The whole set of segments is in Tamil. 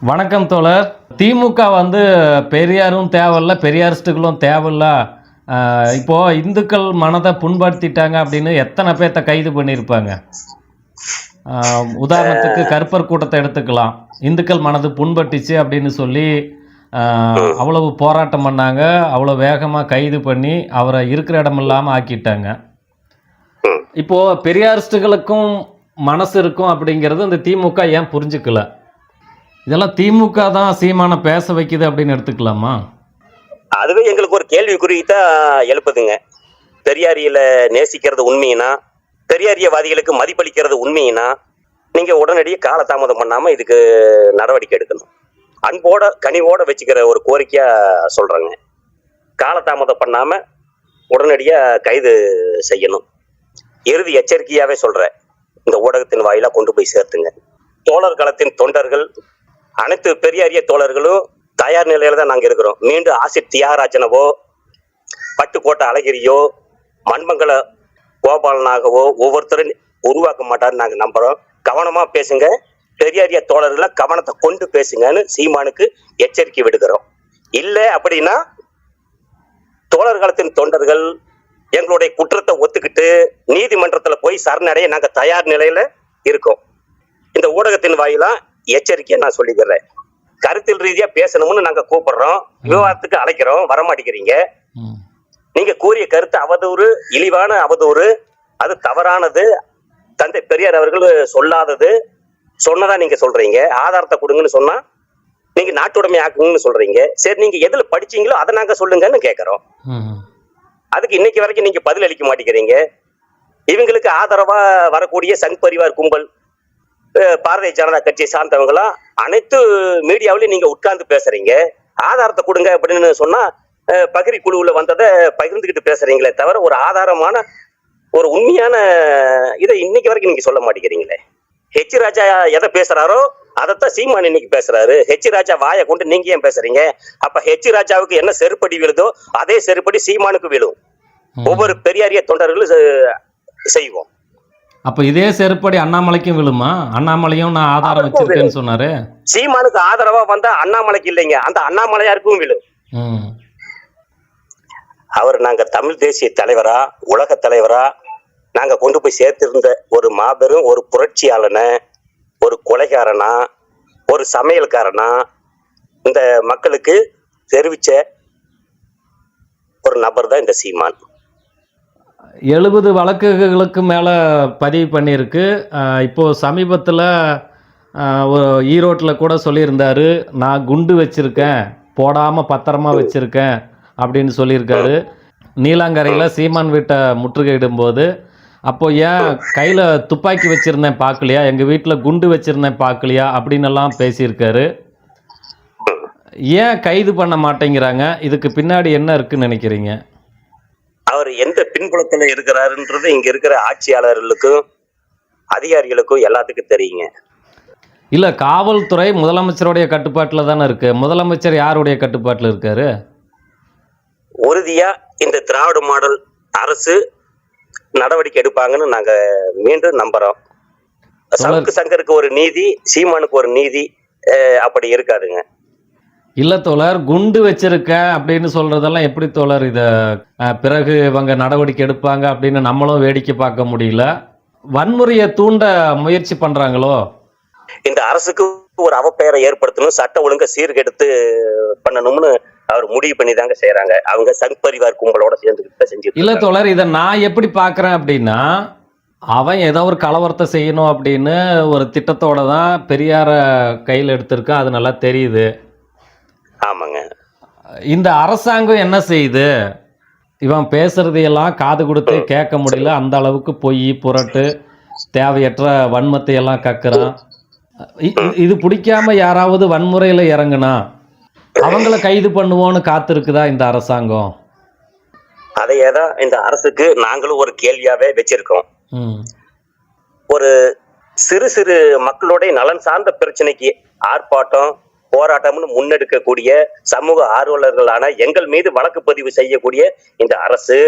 வணக்கம் தோழர். திமுக வந்து பெரியாரும் தேவையில்ல பெரியாரிஸ்ட்டுகளும் தேவையில்ல. ஆஹ் இப்போ இந்துக்கள் மனதை புண்படுத்திட்டாங்க அப்படின்னு எத்தனை பேர்த்த கைது பண்ணியிருப்பாங்க? உதாரணத்துக்கு கருப்பர் கூட்டத்தை எடுத்துக்கலாம். இந்துக்கள் மனது புண்பட்டுச்சு அப்படின்னு சொல்லி அவ்வளவு போராட்டம் பண்ணாங்க. அவ்வளோ வேகமாக கைது பண்ணி அவரை இருக்கிற இடம் இல்லாமல் ஆக்கிட்டாங்க. ம். இப்போ பெரியாரிஸ்ட்டுகளுக்கும் மனசு இருக்கும் அப்படிங்கிறது இந்த திமுக ஏன் புரிஞ்சுக்கல? இதெல்லாம் திமுக தான் சீமானை பேச வைக்குது அப்படின்னு எடுத்துக்கலாமா? அதுவே எங்களுக்கு ஒரு கேள்விக்குறி தான் எழுப்புதுங்க. பெரியாரியில நேசிக்கிறது உண்மையினா பெரியாரியவாதிகளுக்கு மதிப்பளிக்கிறது உண்மையினா நீங்க உடனடியாக காலதாமதம் பண்ணாம இதுக்கு நடவடிக்கை எடுக்கணும். அன்போட கனிவோட வச்சுக்கிற ஒரு கோரிக்கையா சொல்றேங்க. காலதாமதம் பண்ணாம உடனடியா கைது செய்யணும். இறுதி எச்சரிக்கையாவே சொல்றேன். இந்த ஊடகத்தின் வாயிலா கொண்டு போய் சேர்த்துங்க. தோழர் களத்தின் தொண்டர்கள் அனைத்து பெரிய அரிய தோழர்களும் தயார் நிலையில தான் நாங்க இருக்கிறோம். மீண்டும் ஆசிட் தியாகராஜனவோ பட்டுக்கோட்டை அழகிரியோ மண்மங்கல கோபாலனாகவோ ஒவ்வொருத்தரும் உருவாக்க மாட்டாருன்னு நாங்க நம்புறோம். கவனமா பேசுங்க. பெரியாரிய தோழர்களை கவனத்தை கொண்டு பேசுங்கன்னு சீமானுக்கு எச்சரிக்கை விடுகிறோம் இல்ல அப்படின்னா தோழர் காலத்தின் தொண்டர்கள் எங்களுடைய குற்றத்தை ஒத்துக்கிட்டு நீதிமன்றத்துல போய் சரணடைய நாங்க தயார் நிலையில இருக்கோம். இந்த ஊடகத்தின் வாயிலாம் எச்சரிக்கையை நான் சொல்லிக்கிறேன் கருத்தில் ரீதியா பேசணும்னு நாங்க கூப்பிடுறோம். விவாதத்துக்கு அழைக்கிறோம். வரமாட்டேங்கிறீங்க. நீங்க கூறிய கருத்து அவதூறு இழிவான அவதூறு அது தவறானது. தந்தை பெரியார் அவர்கள் சொல்லாதது. சொன்னதா நீங்க சொல்றீங்க. ஆதாரத்தை கொடுங்கன்னு சொன்னா நீங்க நாட்டுடைமை ஆக்குங்கன்னு சொல்றீங்க. சரி நீங்க எதுல படிச்சீங்களோ அதை நாங்க சொல்லுங்கன்னு கேக்குறோம். அதுக்கு இன்னைக்கு வரைக்கும் நீங்க பதில் அளிக்க மாட்டேங்கிறீங்க. இவங்களுக்கு ஆதரவா வரக்கூடிய சங் பரிவார் கும்பல் பாரதிய ஜனதா கட்சியை சார்ந்தவங்களாம் அனைத்து மீடியாவிலையும் நீங்க உட்கார்ந்து பேசுறீங்க. ஆதாரத்தை கொடுங்க அப்படின்னு சொன்னா பகிரி குழுவுல வந்ததை பகிர்ந்துகிட்டு பேசுறீங்களே தவிர ஒரு ஆதாரமான ஒரு உண்மையான இதை இன்னைக்கு வரைக்கும் நீங்க சொல்ல மாட்டேங்கிறீங்களே. ஹெச் ராஜா எதை பேசுறாரோ அதைத்தான் சீமான் இன்னைக்கு பேசுறாரு. ஹெச் ராஜா வாயை கொண்டு நீங்க ஏன் பேசுறீங்க? அப்ப ஹெச் ராஜாவுக்கு என்ன செருப்படி விழுதோ அதே செருப்படி சீமானுக்கு விழும். ஒவ்வொரு பெரியாரிய தொண்டர்களும் செய்வோம். அப்ப இதே செருப்படி அண்ணாமலைக்கும் விழுமா? அண்ணாமலையும் நான் ஆதாரம் வச்சிருக்கேன்னு சொன்னாரு. சீமானுக்கு ஆதரவா வந்தா அண்ணாமலைக்கு இல்லைங்க. அந்த அண்ணாமலையாருக்கும் விழும். அவர் நாங்க தமிழ் தேசிய தலைவரா உலக தலைவரா நாங்க கொண்டு போய் சேர்த்திருந்த ஒரு மாபெரும் ஒரு புரட்சியாளனை ஒரு கொலைகாரனா ஒரு சமையல்காரனா இந்த மக்களுக்கு தெரிவிச்ச ஒரு நபர் தான் இந்த சீமான். எழுபது வழக்குகளுக்கு மேலே பதிவு பண்ணியிருக்கு. இப்போது சமீபத்தில் ஈரோட்டில் கூட சொல்லியிருந்தார் நான் குண்டு வச்சுருக்கேன் போடாமல் பத்திரமா வச்சுருக்கேன் அப்படின்னு சொல்லியிருக்காரு. நீலாங்கரையில் சீமான் வீட்டை முற்றுகையிடும்போது அப்போ ஏன் கையில் துப்பாக்கி வச்சுருந்தேன் பார்க்கலையா எங்கள் வீட்டில் குண்டு வச்சுருந்தேன் பார்க்கலையா அப்படின்னு எல்லாம் பேசியிருக்காரு. ஏன் கைது பண்ண மாட்டேங்கிறாங்க? இதுக்கு பின்னாடி என்ன இருக்குன்னு நினைக்கிறீங்க? அவர் எந்த பின்புலத்துல இருக்கிறாருன்றது இங்க இருக்கிற ஆட்சியாளர்களுக்கும் அதிகாரிகளுக்கும் எல்லாத்துக்கும் தெரியுங்க. இல்லை காவல்துறை முதலமைச்சருடைய கட்டுப்பாட்டில் தானே இருக்கு. முதலமைச்சர் யாருடைய கட்டுப்பாட்டில் இருக்காரு? உறுதியா இந்த திராவிட மாடல் அரசு நடவடிக்கை எடுப்பாங்கன்னு நாங்க மீண்டும் நம்புறோம். சவுக்கு சங்கருக்கு ஒரு நீதி சீமானுக்கு ஒரு நீதி அப்படி இருக்காதுங்க. இல்லை தோழர் குண்டு வச்சிருக்கேன் அப்படின்னு சொல்றதெல்லாம் எப்படி தோழர்? இதை பிறகு இவங்க நடவடிக்கை எடுப்பாங்க அப்படின்னு நம்மளும் வேடிக்கை பார்க்க முடியல. வன்முறையை தூண்ட முயற்சி பண்றாங்களோ? இந்த அரசுக்கு ஒரு அவப்பெயரை ஏற்படுத்தணும் சட்ட ஒழுங்கை சீர்கெடுத்து பண்ணணும்னு அவர் முடிவு பண்ணி தாங்க செய்யறாங்க அவங்க சங் பரிவார் கும்பலோட சேர்ந்துக்கிட்டு செஞ்சுட்டு இல்லை. தோழர் இதை நான் எப்படி பார்க்குறேன் அப்படின்னா அவன் ஏதோ ஒரு கலவரத்தை செய்யணும் அப்படின்னு ஒரு திட்டத்தோட தான் பெரியார கையில் எடுத்திருக்கான் அது நல்லா தெரியுது. ஆமாங்க. இந்த அரசாங்கம் என்ன செய்யுது இவன் பேசுறதையெல்லாம் காது கொடுத்து கேட்க முடியல. அந்த அளவுக்கு பொய் புரட்டு தேவையற்ற வன்மத்தை எல்லாம் கக்குறான். இது பிடிக்காம யாராவது வன்முறையில் இறங்குனா அவங்கள கைது பண்ணுவோன்னு காத்திருக்குதா இந்த அரசாங்கம்? அதையே தான் இந்த அரசுக்கு நாங்களும் ஒரு கேள்வியாவே வச்சிருக்கோம். ஒரு சிறு சிறு மக்களுடைய நலன் சார்ந்த பிரச்சனைக்கு ஆர்ப்பாட்டம் போராட்டம்னு முன்னெடுக்கக்கூடிய சமூக ஆர்வலர்களான எங்கள் மீது வழக்கு பதிவு செய்யக்கூடிய இந்த அரசு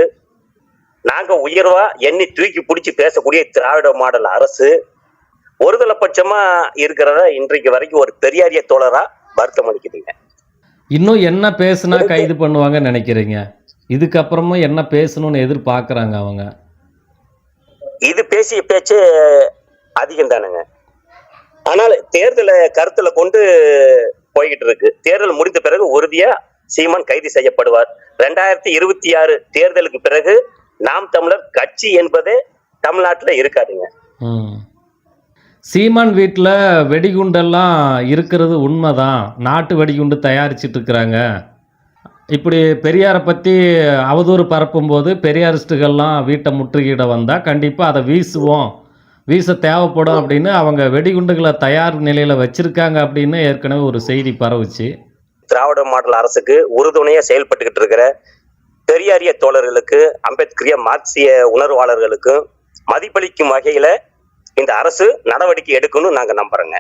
நாங்க உயர்வா எண்ணி தூக்கி பிடிச்சி பேசக்கூடிய திராவிட மாடல் அரசு ஒருதலைப்பட்சமா இருக்கிறத இன்றைக்கு வரைக்கும் ஒரு பெரியாரிய தோழரா வருத்தம் அளிக்குதுங்க இன்னும் என்ன பேசுனா கைது பண்ணுவாங்கன்னு நினைக்கிறீங்க? இதுக்கப்புறமும் என்ன பேசணும்னு எதிர்பார்க்குறாங்க அவங்க? இது பேசிய பேச்சு அதிகம் தானுங்க. ஆனால் தேர்தலை கருத்துல கொண்டு போய்கிட்டு இருக்கு. தேர்தல் முடிந்த பிறகு உறுதியா சீமான் கைது செய்யப்படுவார். ரெண்டாயிரத்தி இருபத்தி ஆறு தேர்தலுக்கு பிறகு நாம் தமிழர் கட்சி என்பதே தமிழ்நாட்டுல இருக்காதுங்க. சீமான் வீட்டில் வெடிகுண்டெல்லாம் இருக்கிறது உண்மைதான். நாட்டு வெடிகுண்டு தயாரிச்சிட்டு இருக்கிறாங்க. இப்படி பெரியாரை பற்றி அவதூறு பரப்பும்போது பெரியாரிஸ்ட்டுகள்லாம் வீட்டை முற்றுகையிட வந்தால் கண்டிப்பாக அதை வீசுவோம். வீச தேவைப்படும் அப்படின்னு அவங்க வெடிகுண்டுகளை தயார் நிலையில் வச்சுருக்காங்க அப்படின்னு ஏற்கனவே ஒரு செய்தி பரவுச்சு. திராவிட மாடல் அரசுக்கு உறுதுணையா செயல்பட்டுக்கிட்டு இருக்கிற பெரியாரிய தோழர்களுக்கு அம்பேத்கரிய மார்க்சிய உணர்வாளர்களுக்கும் மதிப்பளிக்கும் வகையில இந்த அரசு நடவடிக்கை எடுக்கணும்னு நாங்க நம்புறோங்க.